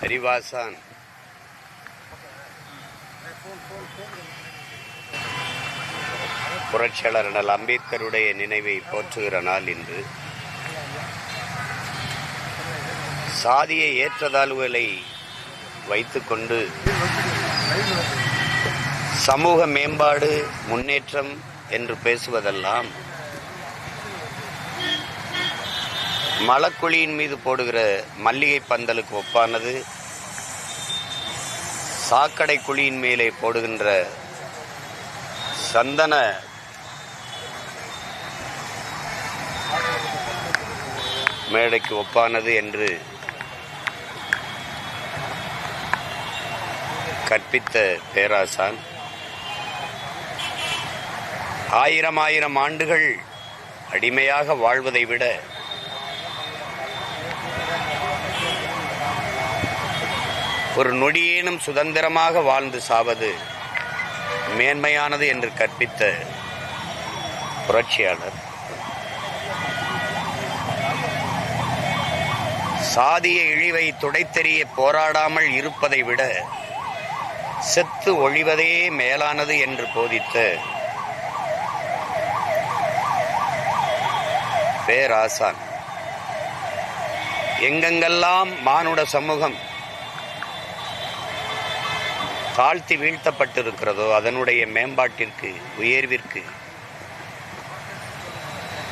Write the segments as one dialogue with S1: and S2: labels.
S1: ஹரிவாசான். புரட்சியாளர் அண்ணல் அம்பேத்கருடைய நினைவை போற்றுகிற நாள் இன்று. சாதிய ஏற்றதாழ்வுகளை வைத்துக்கொண்டு சமூக மேம்பாடு முன்னேற்றம் என்று பேசுவதெல்லாம் மலக்குழியின் மீது போடுகிற மல்லிகை பந்தலுக்கு ஒப்பானது சாக்கடை குழியின் மேலே போடுகின்ற சந்தன மேடைக்கு ஒப்பானது என்று கற்பித்த பேராசான். ஆயிரம் ஆயிரம் ஆண்டுகள் அடிமையாக வாழ்வதை விட ஒரு நொடியேனும் சுதந்திரமாக வாழ்ந்து சாவது மேன்மையானது என்று கற்பித்த புரட்சியாளர். சாதிய இழிவை துடைத்தெறிய போராடாமல் இருப்பதை விட செத்து ஒழிவதே மேலானது என்று போதித்த பேராசான். எங்கெங்கெல்லாம் மானுட சமூகம் தாழ்த்தி வீழ்த்தப்பட்டிருக்கிறதோ அதனுடைய மேம்பாட்டிற்கு உயர்விற்கு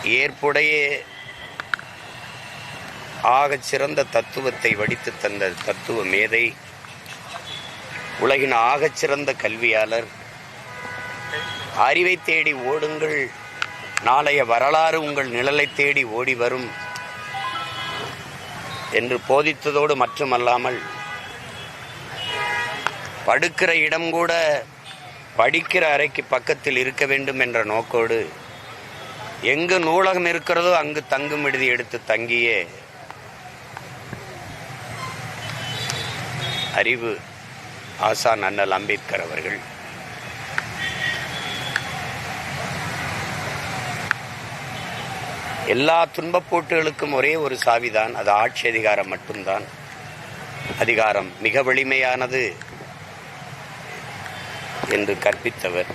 S1: ஏற்புடைய ஆகச் சிறந்த தத்துவத்தை வடித்து தந்த தத்துவ மேதை உலகின் ஆகச் சிறந்த கல்வியாளர். அறிவை தேடி ஓடுங்கள். நாளைய வரலாறு உங்கள் நிழலை தேடி ஓடி வரும். என்று போதித்ததோடு மட்டுமல்லாமல் படுக்கிற இடம் கூட படிக்கிற அறைக்கு பக்கத்தில் இருக்க வேண்டும் என்ற நோக்கோடு எங்கு நூலகம் இருக்கிறதோ அங்கு தங்கும் விடுதி எடுத்து தங்கியே. அறிவு ஆசான் அண்ணல் அம்பேத்கர் அவர்கள். எல்லா துன்பப்போட்டுகளுக்கும் ஒரே ஒரு சாவிதான் அது ஆட்சி அதிகாரம் மட்டும்தான். அதிகாரம் மிக வலிமையானது. என்று கற்பித்தவர்.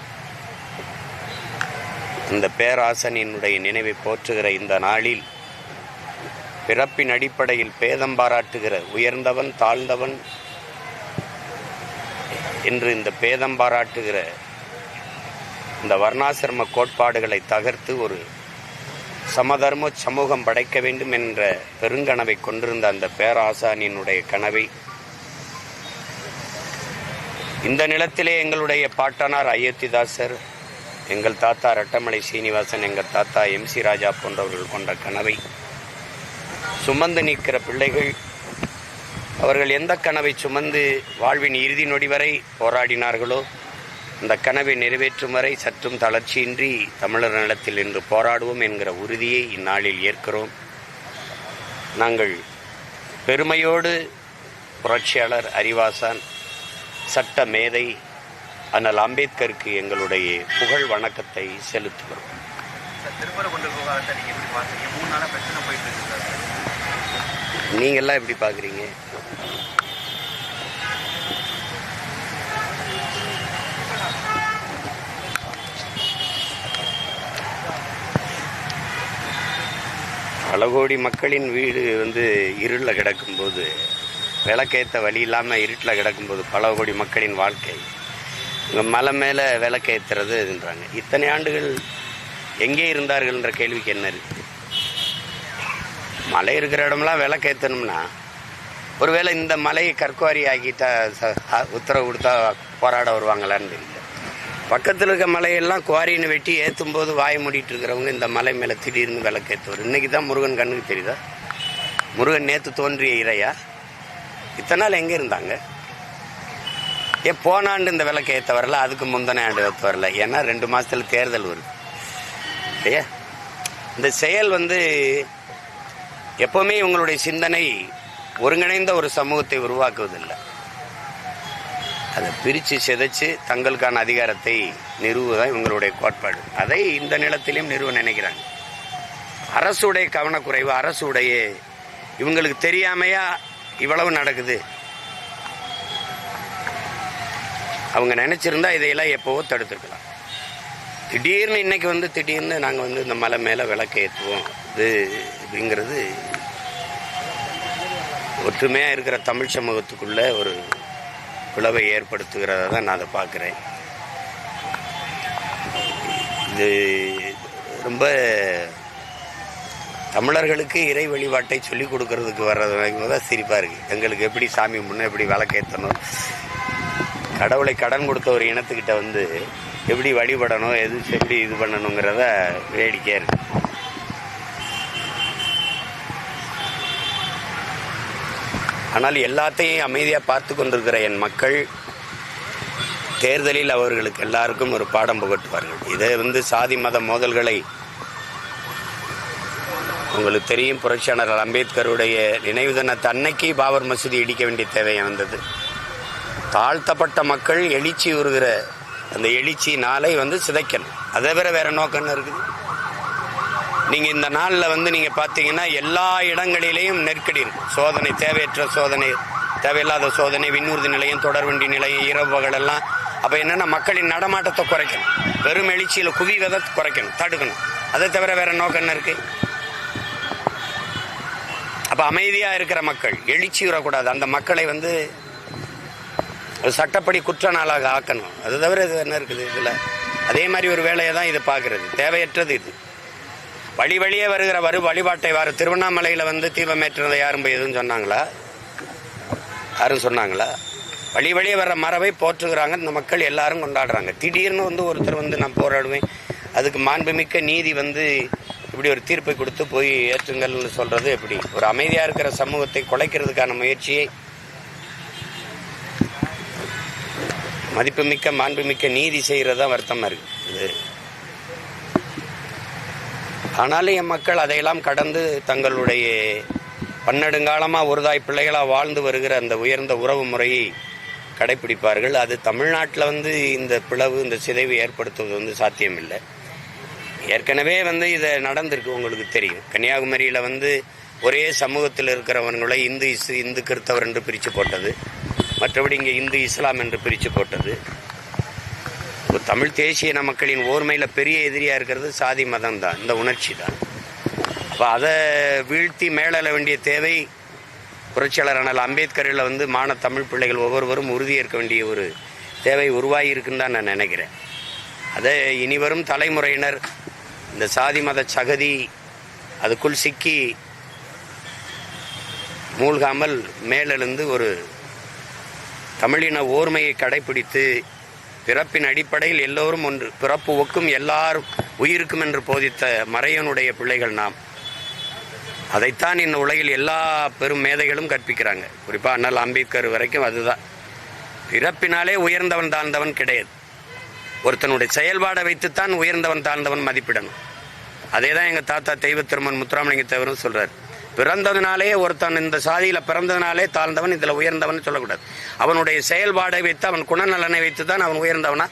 S1: இந்த பேராசனினுடைய நினைவை போற்றுகிற இந்த நாளில் பிறப்பின் அடிப்படையில் பேதம் பாராட்டுகிற உயர்ந்தவன் தாழ்ந்தவன் என்று இந்த பேதம் பாராட்டுகிற இந்த வர்ணாசிரம கோட்பாடுகளை தகர்த்து ஒரு சமதர்ம சமூகம் படைக்க வேண்டும் என்ற பெருங்கனவை கொண்டிருந்த அந்த பேராசானியினுடைய கனவை இந்த நிலத்திலே எங்களுடைய பாட்டனார் அயோத்திதாசர் எங்கள் தாத்தா ரட்டமலை சீனிவாசன் எங்கள் தாத்தா எம் சி ராஜா போன்றவர்கள் கொண்ட கனவை சுமந்து நிற்கிற பிள்ளைகள் அவர்கள் எந்த கனவை சுமந்து வாழ்வின் இறுதி நொடி வரை போராடினார்களோ அந்த கனவை நிறைவேற்றும் வரை சற்றும் தளர்ச்சியின்றி தமிழர் நிலத்தில் இன்று போராடுவோம் என்கிற உறுதியை இந்நாளில் ஏற்கிறோம். நாங்கள் பெருமையோடு புரட்சியாளர் அறிவாசான் சட்ட மேதை அண்ணல் அம்பேத்கருக்கு எங்களுடைய புகழ் வணக்கத்தை செலுத்துகிறோம். நீங்கள்லாம் எப்படி பார்க்குறீங்க? பல கோடி மக்களின் வீடு வந்து இருளில் கிடக்கும்போது விளக்கேற்ற வழி இல்லாமல் இருட்டில் கிடக்கும்போது பல கோடி மக்களின் வாழ்க்கை. இங்கே மலை மேலே விளக்கேற்றுறதுன்றாங்க இத்தனை ஆண்டுகள் எங்கே இருந்தார்கள்ன்ற கேள்விக்கு என்ன இருக்குது மலை இருக்கிற இடம்லாம் விளக்கேற்றணும்னா ஒருவேளை இந்த மலையை கற்குவாரி ஆக்கிட்டா ச- உத்தரவு கொடுத்தா போராட வருவாங்களான்னு தெரியல. பக்கத்தில் இருக்க மலையெல்லாம் குவாரின்னு வெட்டி ஏற்றும் போது வாய மூடிட்டு இருக்கிறவங்க இந்த மலை மேலே திடீர்னு விளக்கேற்றுவார் இன்றைக்கி தான் முருகன் கண்ணுக்கு தெரியுதா? முருகன் நேற்று தோன்றிய இறையா? இத்தனை நாள் எங்கே இருந்தாங்க? ஏன் போன ஆண்டு இந்த விளக்கு ஏற்ற வரல அதுக்கு முந்தின ஆண்டு ஏற்ற வரல? ஏன்னா ரெண்டு மாசத்துல தேர்தல் வருது. இல்லையா இந்த செயல் வந்து எப்போவுமே இவங்களுடைய சிந்தனை ஒருங்கிணைந்த ஒரு சமூகத்தை உருவாக்குவதில்லை. அதை பிரித்து சிதைச்சு தங்களுக்கான அதிகாரத்தை நிறுவுதான் இவங்களுடைய கோட்பாடு. அதை இந்த நிலத்திலையும் நிறுவ நினைக்கிறாங்க. அரசுடைய கவனக்குறைவு அரசுடைய இவங்களுக்கு தெரியாமையா இவ்வளவு நடக்குது. அவங்க நினச்சிருந்தா இதையெல்லாம் எப்போவோ தடுத்துருக்கலாம். திடீர்னு இன்னைக்கு வந்து திடீர்னு நாங்கள் வந்து இந்த மலை மேலே விளக்கு ஏற்றுவோம் இது அப்படிங்கிறது ஒற்றுமையாக இருக்கிற தமிழ் சமூகத்துக்குள்ளே ஒரு பிளவை ஏற்படுத்துகிறத தான் நான் அதை பார்க்குறேன். இது ரொம்ப தமிழர்களுக்கு இறை வழிபாட்டை சொல்லிக் கொடுக்கறதுக்கு வர்றது தான் சிரிப்பாக இருக்குது எங்களுக்கு எப்படி சாமி முன்னே எப்படி விளக்கேற்றணும் கடவுளை கடன் கொடுத்த ஒரு இனத்துக்கிட்ட வந்து எப்படி வழிபடணும் எது எப்படி இது பண்ணணுங்கிறத வேடிக்கையாக இருக்கு. ஆனால் எல்லாத்தையும் அமைதியாக பார்த்து கொண்டிருக்கிற என் மக்கள் தேர்தலில் அவர்களுக்கு எல்லாருக்கும் ஒரு பாடம் புகட்டுவார்கள். இதை வந்து சாதி மத மோதல்களை உங்களுக்கு தெரியும் புரட்சியாளர் அம்பேத்கருடைய நினைவு தினத்தை அன்னைக்கு பாபர் மசூதி இடிக்க வேண்டிய தேவை வந்தது. தாழ்த்தப்பட்ட மக்கள் எழுச்சி உருகிற அந்த எழுச்சி நாளை வந்து சிதைக்கணும். அதை வேற வேற நோக்கம் என்ன இருக்குது. நீங்கள் இந்த நாளில் வந்து நீங்கள் பார்த்தீங்கன்னா எல்லா இடங்களிலேயும் நெருக்கடி இருக்கும் சோதனை தேவையற்ற சோதனை தேவையில்லாத சோதனை விண்ணூர்தி நிலையம் தொடர்வண்டி நிலையம் இரவு எல்லாம். அப்போ என்னென்னா மக்களின் நடமாட்டத்தை குறைக்கணும். வெறும் எழுச்சியில் குவி விதத்தை குறைக்கணும் தடுக்கணும். அதை தவிர வேற நோக்கம் என்ன இருக்குது அப்ப அமைதியா இருக்கிற மக்கள் எழுச்சி வரக்கூடாது. அந்த மக்களை வந்து ஒரு சட்டப்படி குற்ற நாளாக ஆக்கணும். அது தவிர இது என்ன இருக்குது இதுல? அதே மாதிரி ஒரு வேலையை தான் இது பார்க்கறது. தேவையற்றது இது. வழி வழியே வருகிற வரு வழிபாட்டை வார திருவண்ணாமலையில வந்து தீபமேற்றுறதை யாரும் போய் எதுவும் சொன்னாங்களா? யாரும் சொன்னாங்களா? வழி வழியே வர்ற மரபை போற்றுகிறாங்க. இந்த மக்கள் எல்லாரும் கொண்டாடுறாங்க. திடீர்னு வந்து ஒருத்தர் வந்து நான் போராடுவேன். அதுக்கு மாண்புமிக்க நீதி வந்து இப்படி ஒரு தீர்ப்பை கொடுத்து போய் ஏற்றுங்கள்னு சொல்றது எப்படி? ஒரு அமைதியா இருக்கிற சமூகத்தை குலைக்கிறதுக்கான முயற்சியை மதிப்புமிக்க மாண்புமிக்க நீதி செய்கிறது தான் இருக்கு. இருக்குது ஆனாலும் என் மக்கள் அதையெல்லாம் கடந்து தங்களுடைய பன்னெடுங்காலமாக ஒருதாய் பிள்ளைகளாக வாழ்ந்து வருகிற அந்த உயர்ந்த உறவு முறையை கடைபிடிப்பார்கள் அது தமிழ்நாட்டில் வந்து இந்த பிளவு இந்த சிதைவு ஏற்படுத்துவது வந்து சாத்தியமில்லை. ஏற்கனவே வந்து இதை நடந்திருக்கு உங்களுக்கு தெரியும். கன்னியாகுமரியில் வந்து ஒரே சமூகத்தில் இருக்கிறவங்களை இந்து இசு இந்து கிறித்தவர் என்று பிரித்து போட்டது. மற்றபடி இங்கே இந்து இஸ்லாம் என்று பிரித்து போட்டது. இப்போ தமிழ் தேசிய இன மக்களின் ஓர்மையில் பெரிய எதிரியாக இருக்கிறது சாதி மதம் தான். இந்த உணர்ச்சி தான். அப்போ அதை வீழ்த்தி மேலெழ வேண்டிய தேவை புரட்சியாளரானால் அம்பேத்கரில் வந்து மான தமிழ் பிள்ளைகள் ஒவ்வொருவரும் உறுதியேற்க வேண்டிய ஒரு தேவை உருவாகி இருக்குன்னு தான் நான் நினைக்கிறேன். அதை இனிவரும் தலைமுறையினர் இந்த சாதி மத சகதி அதுக்குள் சிக்கி மூழ்காமல் மேலெழுந்து ஒரு தமிழின ஓர்மையை கடைபிடித்து பிறப்பின் அடிப்படையில் எல்லோரும் ஒன்று பிறப்பு ஒக்கும் எல்லாரும் உயிருக்கும் என்று போதித்த மறையனுடைய பிள்ளைகள் நாம். அதைத்தான் இந்த உலகில் எல்லா பெரும் மேதைகளும் கற்பிக்கிறாங்க. குறிப்பாக அண்ணல் அம்பேத்கர் வரைக்கும் அதுதான். பிறப்பினாலே உயர்ந்தவன் தாழ்ந்தவன் கிடையாது. ஒருத்தனுடைய செயல்பாடை வைத்துத்தான் உயர்ந்தவன் தாழ்ந்தவன் மதிப்பிடணும். அதே தான் எங்கள் தாத்தா தெய்வ திருமன் முத்துராமலிங்க தேவரும் சொல்கிறார் பிறந்ததுனாலே ஒருத்தன் இந்த சாதியில் பிறந்ததுனாலே தாழ்ந்தவன் இதில் உயர்ந்தவன் சொல்லக்கூடாது. அவனுடைய செயல்பாடை வைத்து அவன் குணநலனை வைத்து தான் அவன் உயர்ந்தவனா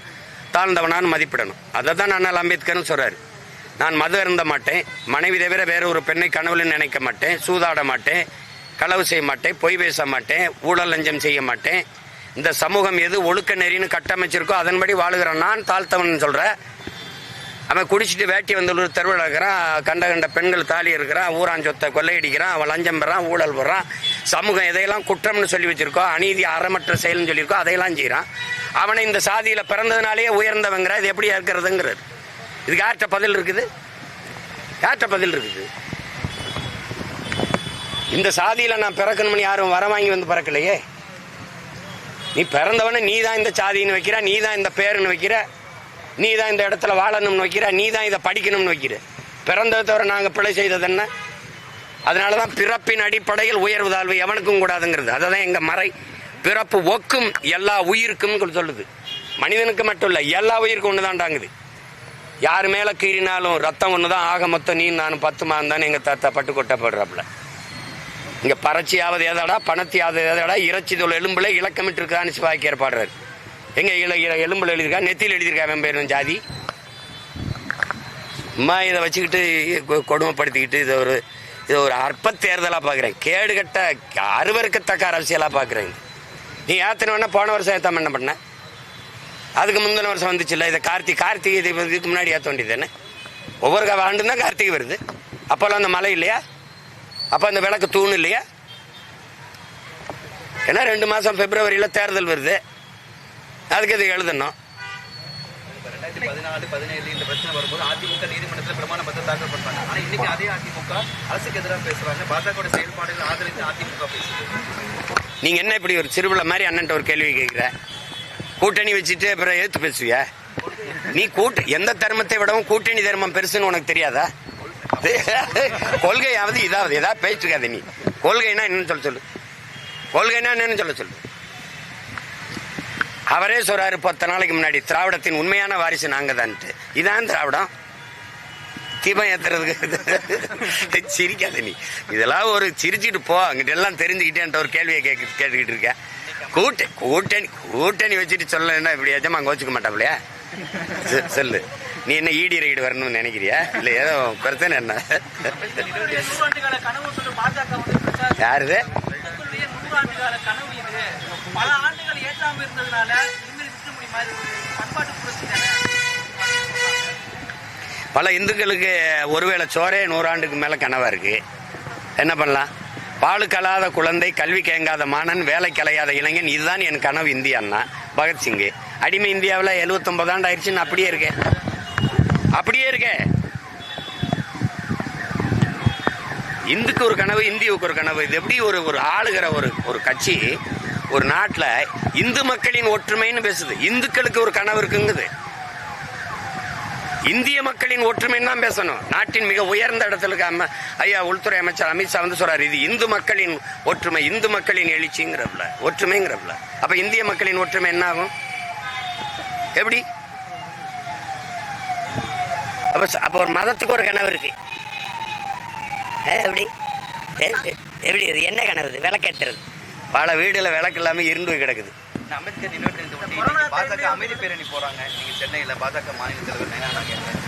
S1: தாழ்ந்தவனான்னு மதிப்பிடணும். அதை தான் அண்ணல் அம்பேத்கர்னு சொல்கிறார் நான் மது அருந்த மாட்டேன் மனைவி தவிர வேற ஒரு பெண்ணை கனவுல நினைக்க மாட்டேன் சூதாட மாட்டேன் களவு செய்ய மாட்டேன் பொய் பேச மாட்டேன் ஊழல் லஞ்சம் செய்ய மாட்டேன் இந்த சமூகம் எது ஒழுக்க நெறின்னு கட்டமைச்சிருக்கோ அதன்படி வாழுகிறான். நான் தாழ்த்தவன் சொல்கிறேன் அவன் குடிச்சிட்டு வேட்டி வந்து ஒரு தெருவில் இருக்கிறான். கண்ட கண்ட பெண்கள் தாலி இருக்கிறான். ஊரான் சொத்தை கொள்ளையடிக்கிறான். அவன் லஞ்சம் பெறான் ஊழல் போடுறான். சமூகம் எதையெல்லாம் குற்றம்னு சொல்லி வச்சிருக்கோ அநீதி அறமற்ற செயல்னு சொல்லியிருக்கோ அதையெல்லாம் செய்கிறான் அவனை இந்த சாதியில் பிறந்ததுனாலேயே உயர்ந்தவங்கிற இது எப்படி இருக்கிறதுங்கிறது. இதுக்கு யார்கிட்ட பதில் இருக்குது? யார்கிட்ட பதில் இருக்குது? இந்த சாதியில் நான் பிறக்கணும்னு யாரும் வர வாங்கி வந்து பிறக்கலையே? நீ பிறந்தவன நீ தான் இந்த சாதின்னு வைக்கிற நீ தான் இந்த பேருன்னு வைக்கிற நீ தான் இந்த இடத்துல வாழணும்னு வைக்கிற நீ தான் இதை படிக்கணும்னு வைக்கிற. பிறந்ததை தவிர நாங்கள் பிழை செய்தது என்ன? அதனால தான் பிறப்பின் அடிப்படையில் உயர்வு தாழ்வு எவனுக்கும் கூடாதுங்கிறது. அதை தான் எங்கள் மறை. பிறப்பு ஒக்கும் எல்லா உயிருக்கும் சொல்லுது. மனிதனுக்கு மட்டும் இல்லை எல்லா உயிருக்கும் ஒன்று தாண்டாங்குது யார் மேலே கீறினாலும் ரத்தம் ஒன்று தான் ஆக மொத்தம் நீ நானும் பத்து மாதம் தானே எங்கள் தாத்தா பட்டு கொட்டப்படுறாப்புல இங்கே பறச்சியாவது எதடா பணத்தியாவது எதடா இறைச்சி தொழில் எலும்புல இலக்கமிட்டு இருக்கான்னு சிவாக்கி ஏற்பாடுறாரு எங்க இல இல- எலும்புல எழுதியிருக்கா? நெத்தியில் எழுதியிருக்கா அவன் ஜாதி. அம்மா இதை வச்சுக்கிட்டு கொ- கொடுமைப்படுத்திக்கிட்டு இதை ஒரு இதை ஒரு அற்ப தேர்தலாக பார்க்குறேன் கேடு கட்ட அருவருக்கத்தக்க அரசியலாக பார்க்குறேன் நீ ஏத்தன வேணா போன வருஷம் ஏற்றாம என்ன பண்ண? அதுக்கு முந்தின வருஷம் வந்துச்சுல்ல இதை கார்த்தி கார்த்திகை இதுக்கு முன்னாடி ஏற்ற வேண்டியது தானே? ஒவ்வொரு க- ஆண்டும் தான் கார்த்திகை வருது. அப்போல்லாம் அந்த மலை இல்லையா? அப்போ அந்த விளக்கு தூண் இல்லையா? ஏன்னா ரெண்டு மாதம் பிப்ரவரியில் தேர்தல் வருது. அதுக்கு இது எழுதணும்? நீங்கள் என்ன இப்படி ஒரு சிறுபிள்ளை மாதிரி அண்ணன்ட்ட ஒரு கேள்வி கேட்குற கூட்டணி வச்சுட்டு அப்புறம் எதிர்த்து பேசுவியா? நீ கூட்ட எந்த தர்மத்தை விடவும் கூட்டணி தர்மம் பெருசுன்னு உனக்கு தெரியாதா? கொள்கையாவது இதாவது ஏதாவது பேசிருக்காத நீ. கொள்கைனா என்னன்னு சொல்ல சொல்லு. கொள்கைனா என்னன்னு சொல்ல சொல்லு. அவரே சொல்றாரு பத்து நாளைக்கு முன்னாடி திராவிடத்தின் உண்மையான வாரிசு நாங்க தான்ட்டு இதான் திராவிடம். தீபம் ஏத்துறதுக்கு சிரிக்காத நீ. இதெல்லாம் ஒரு சிரிச்சிட்டு போ அங்கிட்ட எல்லாம் தெரிஞ்சுக்கிட்டேன்ட்ட ஒரு கேள்வியை கேட்க கேட்டுக்கிட்டு இருக்க. கூட்டணி கூட்டணி கூட்டணி வச்சுட்டு சொல்லலன்னா இப்படி எஜமா அங்கே வச்சுக்க மாட்டாப்லையா சொல்லு. நீ என்ன ஈடி ரைடு வரணும்னு நினைக்கிறியா? இல்லை ஏதோ பிரச்சனை என்ன? யாருது?
S2: பல
S1: இந்துக்களுக்கு ஒருவேளை சோரே நூறாண்டுக்கு மேலே கனவா இருக்கு. என்ன பண்ணலாம்? பாலு கலாத குழந்தை கல்வி கேங்காத மாணன் வேலை கலையாத இளைஞன் இதுதான் என் கனவு இந்தியான்னா. பகத்சிங்கு. அடிமை இந்தியாவில் 79 ஆண்டு ஆயிடுச்சுன்னு அப்படியே இருக்கேன். அப்படியே இருக்கேன் இந்துக்கு ஒரு கனவு இந்தியாவுக்கு ஒரு கனவு. இது எப்படி ஒரு ஒரு ஆளுகிற ஒரு ஒரு கட்சி ஒரு நாட்டில் இந்து மக்களின் ஒற்றுமைன்னு பேசுது. இந்துக்களுக்கு ஒரு கனவு இருக்குங்குது. இந்திய மக்களின் ஒற்றுமைன்னு தான் பேசணும். நாட்டின் மிக உயர்ந்த இடத்துல இருக்க ஐயா உள்துறை அமைச்சர் அமித்ஷா வந்து சொல்றாரு இது இந்து மக்களின் ஒற்றுமை இந்து மக்களின் எழுச்சிங்கிறப்பல ஒற்றுமைங்கிறப்பல அப்ப இந்திய மக்களின் ஒற்றுமை என்ன ஆகும்? எப்படி? அப்ப அப்ப ஒரு மதத்துக்கு ஒரு கனவு இருக்கு. ஏ, எப்படி? எப்படி இது? என்ன கனவு இது? விளக்கேற்றுறது. பல வீடுல விளக்கு இல்லாம இருண்டு போய் கிடக்குது.
S3: பாஜக அமைதி பேரணி போறாங்க. நீங்க சென்னையில பாஜக மாநில தலைவர் நயனா நாகேந்திரன்.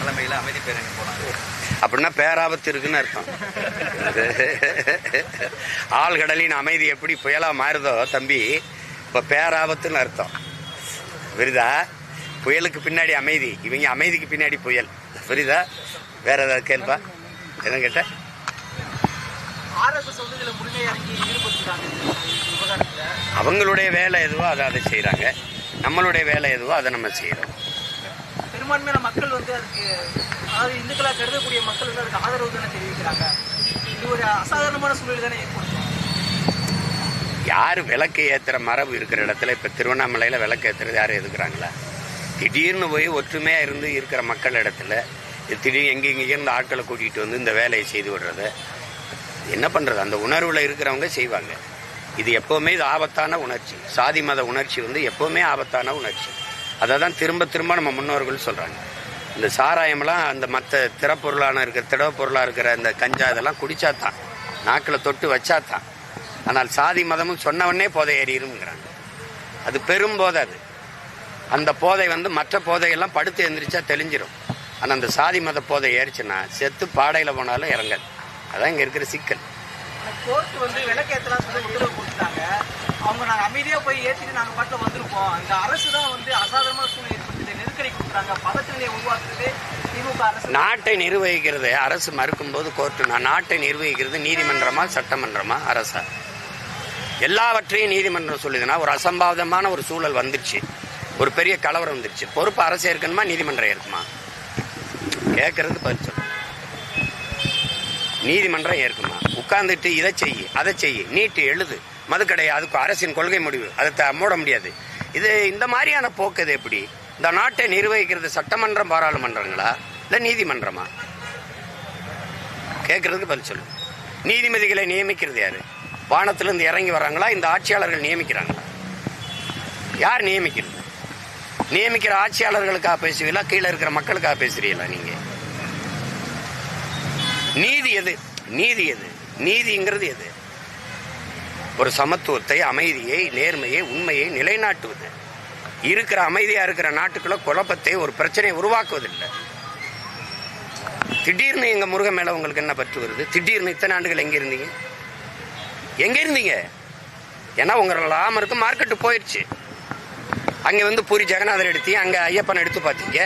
S3: தலைமையில அமைதி பேரணி போறாங்க.
S1: அப்படின்னா பேராபத்து இருக்குன்னு அர்த்தம். ஆழ்கடலின் அமைதி எப்படி புயலா மாறுதோ தம்பி இப்ப பேராபத்துன்னு அர்த்தம். புரியுதா? புயலுக்கு பின்னாடி அமைதி இவங்க அமைதிக்கு பின்னாடி புயல். புரியுதா? வேற ஏதாவது கேள்பா என்ன கேட்ட? அவங்களுடைய வேலை எதுவோ அதை அதை செய்கிறாங்க நம்மளுடைய வேலை எதுவோ அதை நம்ம செய்கிறோம்
S2: பெரும்பான்மையான மக்கள் வந்து அதுக்கு அதாவது இந்துக்களா கருதக்கூடிய மக்கள் வந்து அதுக்கு ஆதரவு தானே தெரிவிக்கிறாங்க. இது ஒரு அசாதாரணமான சூழல் தானே ஏற்படுத்தும்.
S1: யார் விளக்கு ஏற்றுற மரபு இருக்கிற இடத்துல இப்போ திருவண்ணாமலையில் விளக்கு ஏற்றுறது யாரும் எதுக்குறாங்களா? திடீர்னு போய் ஒற்றுமையாக இருந்து இருக்கிற மக்கள் இடத்துல திடீர்னு எங்கே இருந்து ஆட்களை கூட்டிகிட்டு வந்து இந்த வேலையை செய்து விடுறது. என்ன பண்ணுறது அந்த உணர்வில் இருக்கிறவங்க செய்வாங்க. இது எப்போவுமே இது ஆபத்தான உணர்ச்சி. சாதி மத உணர்ச்சி வந்து எப்போவுமே ஆபத்தான உணர்ச்சி. அதை தான் திரும்ப திரும்ப நம்ம முன்னோர்கள் சொல்கிறாங்க இந்த சாராயம்லாம் அந்த மற்ற திறப்பொருளான இருக்கிற திடவ பொருளாக இருக்கிற அந்த கஞ்சா இதெல்லாம் குடித்தா தான் நாக்கில் தொட்டு வச்சா தான் ஆனால் சாதி மதமும் சொன்னவனே போதை ஏறிடுங்கிறாங்க அது பெரும் போதை அது. அந்த போதை வந்து மற்ற போதையெல்லாம் படுத்து எந்திரிச்சா தெளிஞ்சிரும். ஆனால் அந்த சாதி மத போதை ஏறிச்சுன்னா செத்து பாடையில் போனாலும் இறங்காது அதான் இங்கே இருக்கிற சிக்கல்.
S2: கோர்ட் வந்து விளக்கேற்றலாம் சொல்லி உத்தரவு கொடுத்துட்டாங்க அவங்க நாங்க அமைதியா போய் ஏற்றிட்டு நாங்க பாட்டில் வந்திருக்கோம். இந்த அரசு தான் வந்து அசாதாரணமான சூழ்நிலை ஏற்படுத்தி நெருக்கடி கொடுக்குறாங்க. பதற்றநிலையை உருவாக்குறது திமுக அரசு.
S1: நாட்டை நிர்வகிக்கிறது அரசு மறுக்கும்போது கோர்ட்டு நான் நாட்டை நிர்வகிக்கிறது நீதிமன்றமா சட்டமன்றமா அரசா? எல்லாவற்றையும் நீதிமன்றம் சொல்லுதுன்னா ஒரு அசம்பாவிதமான ஒரு சூழல் வந்துருச்சு. ஒரு பெரிய கலவரம் வந்துருச்சு. பொறுப்பு அரசு இருக்கணுமா நீதிமன்றம் இருக்குமா கேட்கறது பதில் சொல்லு. நீதிமன்றம் ஏற்குமா? உட்கார்ந்துட்டு இதை செய்யு அதை செய்யு நீட்டு எழுது. மதுக்கடை அதுக்கு அரசின் கொள்கை முடிவு. அதை மூட முடியாது. இது இந்த மாதிரியான போக்கு இது எப்படி? இந்த நாட்டை நிர்வகிக்கிறது சட்டமன்றம் பாராளுமன்றங்களா? இல்லை நீதிமன்றமா? கேட்கறதுக்கு பதில் சொல்லு. நீதிபதிகளை நியமிக்கிறது யாரு? வானத்திலிருந்து இறங்கி வராங்களா? இந்த ஆட்சியாளர்கள் நியமிக்கிறாங்களா? யார் நியமிக்கிறது? நியமிக்கிற ஆட்சியாளர்களுக்காக பேசுவீங்களா? கீழே இருக்கிற மக்களுக்காக பேசுறீங்களா நீங்க? நீதி எது? நீதி எது? நீதிங்கிறது எது? ஒரு சமத்துவத்தை அமைதியை நேர்மையை உண்மையை நிலைநாட்டுவது. இருக்கிற அமைதியா இருக்கிற நாட்டுக்குள்ள குழப்பத்தை ஒரு பிரச்சனையை உருவாக்குவதில்லை. திடீர்னு எங்க முருகன் மேல உங்களுக்கு என்ன பற்று வருது? திடீர்னு இத்தனை ஆண்டுகள் எங்க இருந்தீங்க? எங்க இருந்தீங்க? ஏன்னா உங்க ராமருக்கு மார்க்கெட்டு போயிடுச்சு அங்கே வந்து பூரி ஜெகநாதர் எடுத்தீங்க அங்கே ஐயப்பன் எடுத்து பார்த்தீங்க.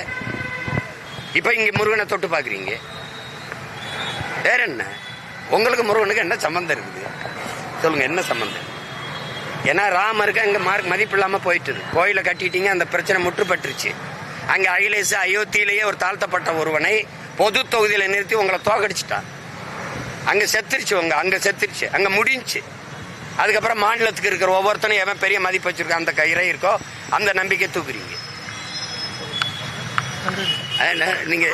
S1: இப்போ இங்கே முருகனை தொட்டு பார்க்குறீங்க. வேற என்ன? உங்களுக்கு முருகனுக்கு என்ன சம்மந்தம் இருக்குது? சொல்லுங்க என்ன சம்மந்தம் ஏன்னா ராமருக்கு அங்கே மார்க் மதிப்பு இல்லாமல் போயிட்டு கோயிலை கட்டிட்டீங்க அந்த பிரச்சனை முற்றுப்பட்டுருச்சு. அங்கே அகிலேஷ் அயோத்தியிலேயே ஒரு தாழ்த்தப்பட்ட ஒருவனை பொது தொகுதியில் நிறுத்தி உங்களை தோக்கடிச்சிட்டான். அங்கே செத்துருச்சு உங்க அங்கே செத்துருச்சு. அங்கே முடிஞ்சுச்சு அதுக்கப்புறம் மாநிலத்துக்கு இருக்கிற ஒவ்வொருத்தனும் எவன் பெரிய மதிப்பு வச்சிருக்கான் அந்த கயிறை இருக்கோ அந்த நம்பிக்கை தூக்குறீங்க. நீங்க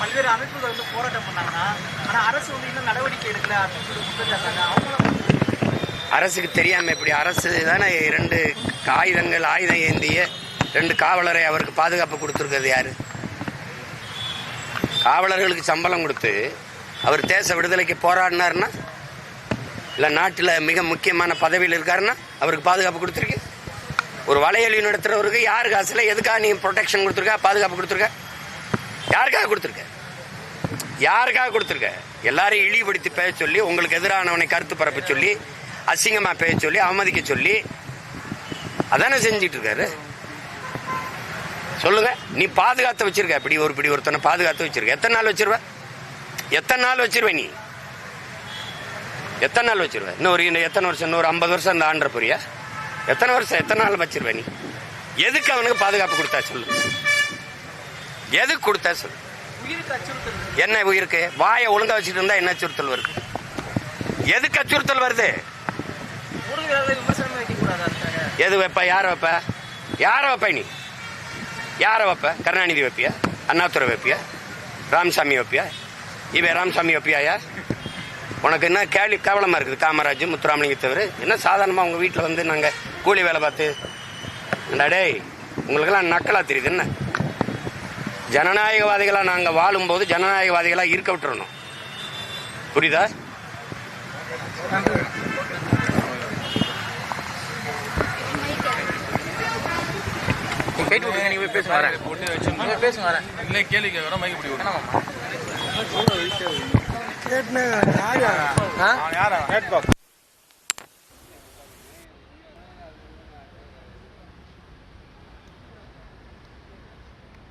S2: பல்வேறு அமைப்புகள் வந்து போராட்டம் பண்ணாங்கன்னா ஆனா அரசு வந்து இன்னும் நடவடிக்கை எடுக்கல அப்படின்னு சொல்லி குற்றச்சாட்டாங்க அவங்களும்
S1: அரசுக்கு தெரியாம எப்படி அரசு தானே இரண்டு ஆயுதங்கள் ஆயுதம் ஏந்திய ரெண்டு காவலரை அவருக்கு பாதுகாப்பு கொடுத்துருக்கிறது யாரு? காவலர்களுக்கு சம்பளம் கொடுத்து அவர் தேச விடுதலைக்கு போராடினாருன்னா இல்லை நாட்டில் மிக முக்கியமான பதவியில் இருக்காருன்னா அவருக்கு பாதுகாப்பு கொடுத்துருக்கு. ஒரு வலையொலி நடத்துகிறவருக்கு யாரு காசில் எதுக்காக நீ ப்ரொடெக்ஷன் கொடுத்துருக்க? பாதுகாப்பு கொடுத்துருக்க? யாருக்காக கொடுத்துருக்க? யாருக்காக கொடுத்துருக்க? எல்லாரையும் இழிவுபடுத்தி பேச சொல்லி உங்களுக்கு எதிரானவனை கருத்து பரப்ப சொல்லி அசிங்கமாக பேச சொல்லி அவமதிக்க சொல்லி அதானே செஞ்சிட்டு இருக்காரு? சொல்லுங்க. நீ பாதுகாத்து வச்சிருக்க. இப்படி ஒரு இப்படி ஒருத்தனை பாதுகாத்து வச்சிருக்க. எத்தனை நாள் வச்சிருவ? எத்தனை நாள் வச்சிருவே நீ? எத்தனை நாள் வச்சிருவேன் இன்னும் ஒரு இன்னும் எத்தனை வருஷம்? இன்னொரு ஐம்பது வருஷம் இந்த ஆண்டர் புரியா? எத்தனை வருஷம்? எத்தனை நாள் வச்சிருவ நீ? எதுக்கு அவனுக்கு பாதுகாப்பு கொடுத்தா சொல்லு? எதுக்கு கொடுத்தா சொல்லு? என்ன உயிருக்கு? வாயை ஒழுங்கா வச்சுட்டு இருந்தா என்ன அச்சுறுத்தல் வருது? எதுக்கு அச்சுறுத்தல் வருது? எது வைப்ப? யாரை வைப்ப? யாரை வைப்ப நீ? யாரை வைப்ப? கருணாநிதி வைப்பியா? அண்ணாதுரை வைப்பியா? ராமசாமி வைப்பியா? இவன் ராமசாமி வைப்பியாயா உனக்கு என்ன கேள்வி கேவலமா இருக்குது? காமராஜ் முத்துராமலிங்க தவிர? என்ன சாதாரணமாக உங்கள் வீட்டில் வந்து நாங்கள் கூலி வேலை பார்த்து? டேய் உங்களுக்கெல்லாம் நக்கலா தெரியுது என்ன? ஜனநாயகவாதிகளாக நாங்கள் வாழும்போது ஜனநாயகவாதிகளாக இருக்க விட்டுறணும். புரியுதா?
S4: இல்லை கேள்வி கேட்குறோம் மைக்கு பிடி விடு.
S5: கேட்டுனே யாரு
S4: யாரா